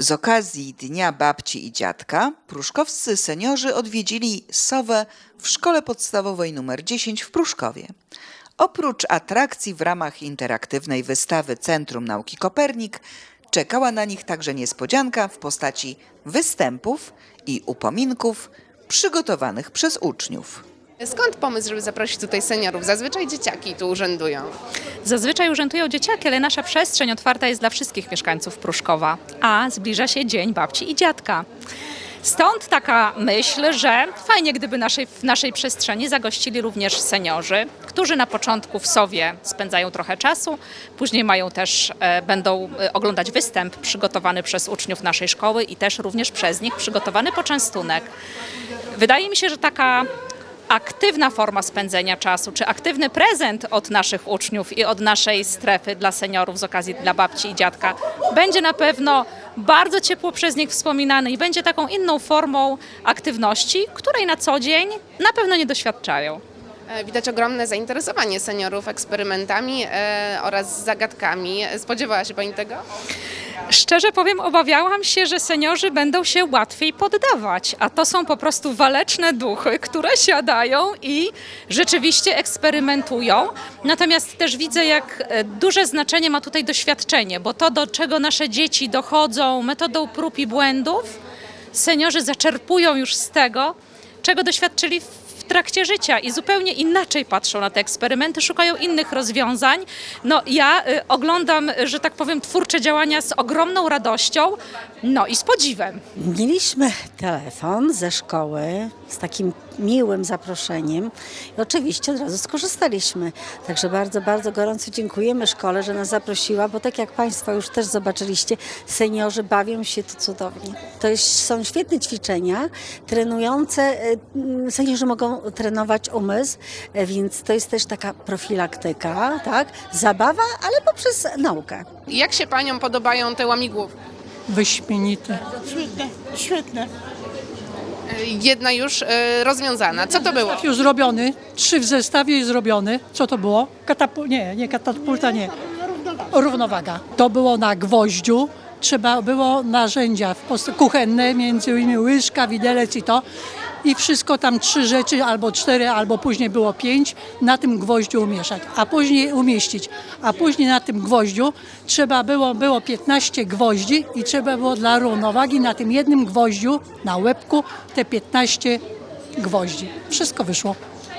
Z okazji Dnia Babci i Dziadka pruszkowscy seniorzy odwiedzili Sowę w szkole podstawowej nr 10 w Pruszkowie. Oprócz atrakcji w ramach interaktywnej wystawy Centrum Nauki Kopernik czekała na nich także niespodzianka w postaci występów i upominków przygotowanych przez uczniów. Skąd pomysł, żeby zaprosić tutaj seniorów? Zazwyczaj dzieciaki tu urzędują. Zazwyczaj urzędują dzieciaki, ale nasza przestrzeń otwarta jest dla wszystkich mieszkańców Pruszkowa, a zbliża się Dzień Babci i Dziadka. Stąd taka myśl, że fajnie gdyby naszej, w naszej przestrzeni zagościli również seniorzy, którzy na początku w Sowie spędzają trochę czasu, później mają też, e, będą e, oglądać występ przygotowany przez uczniów naszej szkoły i też również przez nich przygotowany poczęstunek. Wydaje mi się, że taka aktywna forma spędzenia czasu, czy aktywny prezent od naszych uczniów i od naszej strefy dla seniorów z okazji dla babci i dziadka będzie na pewno bardzo ciepło przez nich wspominany i będzie taką inną formą aktywności, której na co dzień na pewno nie doświadczają. E, Widać ogromne zainteresowanie seniorów eksperymentami e, oraz zagadkami. Spodziewała się Pani tego? Szczerze powiem, obawiałam się, że seniorzy będą się łatwiej poddawać, a to są po prostu waleczne duchy, które siadają i rzeczywiście eksperymentują. Natomiast też widzę, jak e, duże znaczenie ma tutaj doświadczenie, bo to, do czego nasze dzieci dochodzą metodą prób i błędów, seniorzy zaczerpują już z tego, czego doświadczyli trakcie życia i zupełnie inaczej patrzą na te eksperymenty, szukają innych rozwiązań. No ja y, oglądam, że tak powiem, twórcze działania z ogromną radością, no i z podziwem. Mieliśmy telefon ze szkoły z takim miłym zaproszeniem i oczywiście od razu skorzystaliśmy. Także bardzo, bardzo gorąco dziękujemy szkole, że nas zaprosiła, bo tak jak Państwo już też zobaczyliście, seniorzy bawią się tu cudownie. To jest, są świetne ćwiczenia trenujące. e, m, Seniorzy mogą trenować umysł, e, więc to jest też taka profilaktyka, tak? Zabawa, ale poprzez naukę. Jak się Paniom podobają te łamigłówki? Wyśmienite. Świetne, świetne. E, Jedna już e, rozwiązana. Co to było? Już zrobiony, trzy w zestawie i zrobiony. Co to było? Katapul... Nie, nie katapulta, nie. Równowaga. To było na gwoździu. Trzeba było narzędzia w post- kuchenne, między innymi łyżka, widelec i to. I wszystko tam trzy rzeczy, albo cztery, albo później było pięć, na tym gwoździu umieszać, a później umieścić. A później na tym gwoździu trzeba było, było 15 gwoździ i trzeba było dla równowagi na tym jednym gwoździu, na łebku, te 15 gwoździ. Wszystko wyszło.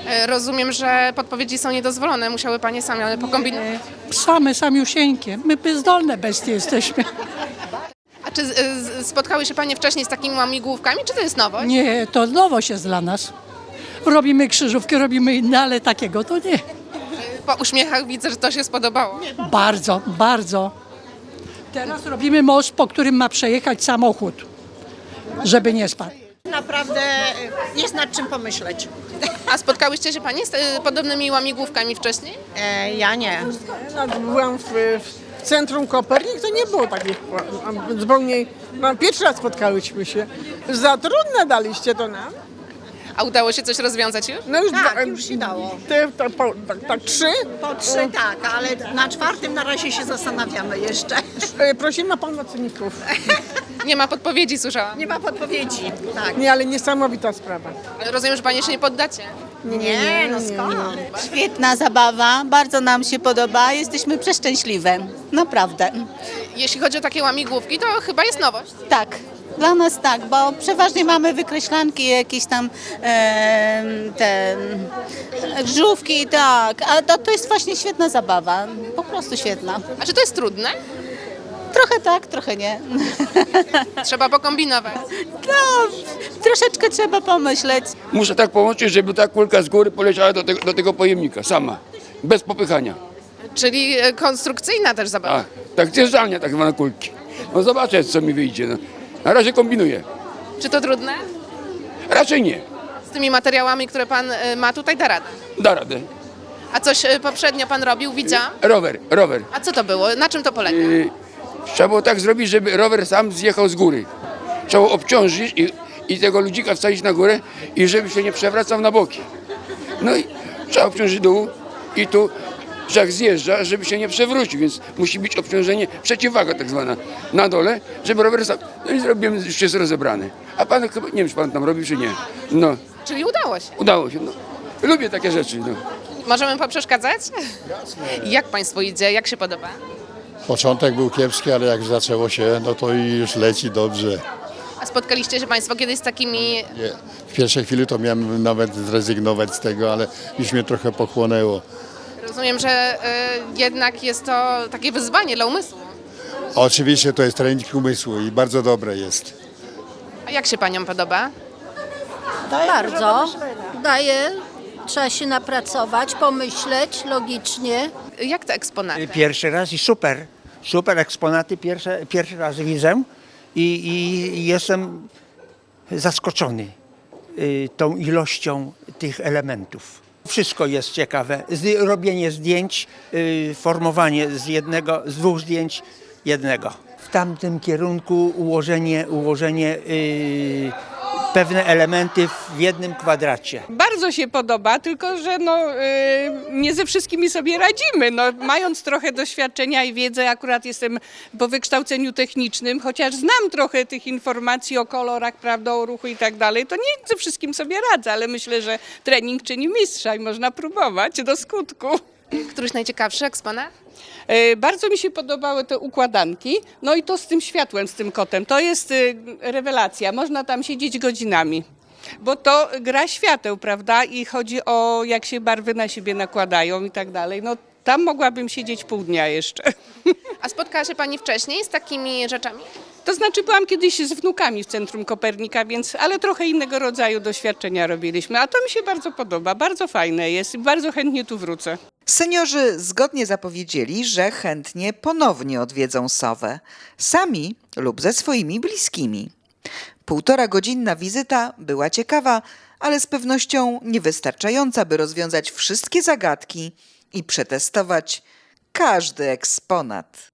E, Rozumiem, że podpowiedzi są niedozwolone. Musiały Panie same pokombinować. Same, samiusieńkie. My bezdolne bestie jesteśmy. A czy spotkały się Panie wcześniej z takimi łamigłówkami, czy to jest nowość? Nie, to nowość jest dla nas. Robimy krzyżówki, robimy inne, ale takiego to nie. Po uśmiechach widzę, że to się spodobało. Bardzo, bardzo. Teraz robimy most, po którym ma przejechać samochód, żeby nie spadł. Naprawdę jest nad czym pomyśleć. A spotkałyście się Panie z e, podobnymi łamigłówkami wcześniej? E, ja nie. Byłam w, w centrum Kopernik, to nie było takich zupełnie. No, pierwszy raz spotkałyśmy się. Za trudne daliście to nam. A udało się coś rozwiązać już? No już, Tak, dwa- już się dało. Te, te, po, tak, tak, trzy. Po trzy tak, ale na czwartym na razie się zastanawiamy jeszcze. E, Prosimy pomocników. Nie ma podpowiedzi, słyszałam. Nie ma podpowiedzi. Tak. Nie, ale niesamowita sprawa. Rozumiem, że Panie się nie poddacie. Nie, no skąd? Świetna zabawa, bardzo nam się podoba, jesteśmy przeszczęśliwe, naprawdę. Jeśli chodzi o takie łamigłówki, to chyba jest nowość. Tak, dla nas tak, bo przeważnie mamy wykreślanki, jakieś tam e, te e, żółwki, tak, a to, to jest właśnie świetna zabawa, po prostu świetna. A czy to jest trudne? Trochę tak, trochę nie. Trzeba pokombinować. No, troszeczkę trzeba pomyśleć. Muszę tak połączyć, żeby ta kulka z góry poleciała do tego, do tego pojemnika, sama, bez popychania. Czyli e, konstrukcyjna też zabawa. A, tak zjeżdżalnia tak zwane kulki. No zobaczę, co mi wyjdzie. No. Na razie kombinuję. Czy to trudne? Raczej nie. Z tymi materiałami, które Pan e, ma tutaj, da radę. Da radę. A coś e, poprzednio Pan robił, widziałam. Rower, rower. A co to było? Na czym to polega? Yy, trzeba było tak zrobić, żeby rower sam zjechał z góry. Trzeba było obciążyć i, i tego ludzika wstawić na górę i żeby się nie przewracał na boki. No i trzeba obciążyć dół i tu jak zjeżdża, żeby się nie przewrócił, więc musi być obciążenie, przeciwwaga tak zwana na dole, żeby rower sam. No i zrobiłem, już jest rozebrany. A pan chyba, nie wiem, czy pan tam robił, czy nie. No, Czyli udało się. udało się. No. Lubię takie rzeczy. No. Możemy poprzeszkadzać? Jak Państwu idzie? Jak się podoba? Początek był kiepski, ale jak zaczęło się, no to i już leci dobrze. A spotkaliście się Państwo kiedyś z takimi Nie. W pierwszej chwili to miałem nawet zrezygnować z tego, ale już mnie trochę pochłonęło. Rozumiem, że y, jednak jest to takie wyzwanie dla umysłu. Oczywiście to jest trening umysłu i bardzo dobre jest. A jak się Paniom podoba? Bardzo. Daje, trzeba się napracować, pomyśleć logicznie. Jak te eksponaty? Pierwszy raz i super, super eksponaty, pierwsze, pierwszy raz widzę i, i jestem zaskoczony y, tą ilością tych elementów. Wszystko jest ciekawe. Robienie zdjęć, y, formowanie z jednego, z dwóch zdjęć jednego. W tamtym kierunku ułożenie, ułożenie y, pewne elementy w jednym kwadracie. Bardzo się podoba, tylko że no, y, nie ze wszystkimi sobie radzimy. No, mając trochę doświadczenia i wiedzę, akurat jestem po wykształceniu technicznym, chociaż znam trochę tych informacji o kolorach, prawda, o ruchu i tak dalej, to nie ze wszystkim sobie radzę, ale myślę, że trening czyni mistrza i można próbować do skutku. Któryś najciekawszy eksponat? E, Bardzo mi się podobały te układanki, no i to z tym światłem, z tym kotem. To jest y, rewelacja, można tam siedzieć godzinami. Bo to gra świateł, prawda? I chodzi o jak się barwy na siebie nakładają i tak dalej. No tam mogłabym siedzieć pół dnia jeszcze. A spotkała się Pani wcześniej z takimi rzeczami? To znaczy byłam kiedyś z wnukami w Centrum Kopernika, więc ale trochę innego rodzaju doświadczenia robiliśmy. A to mi się bardzo podoba, bardzo fajne jest i bardzo chętnie tu wrócę. Seniorzy zgodnie zapowiedzieli, że chętnie ponownie odwiedzą Sowę, sami lub ze swoimi bliskimi. Półtora godzinna wizyta była ciekawa, ale z pewnością niewystarczająca, by rozwiązać wszystkie zagadki i przetestować każdy eksponat.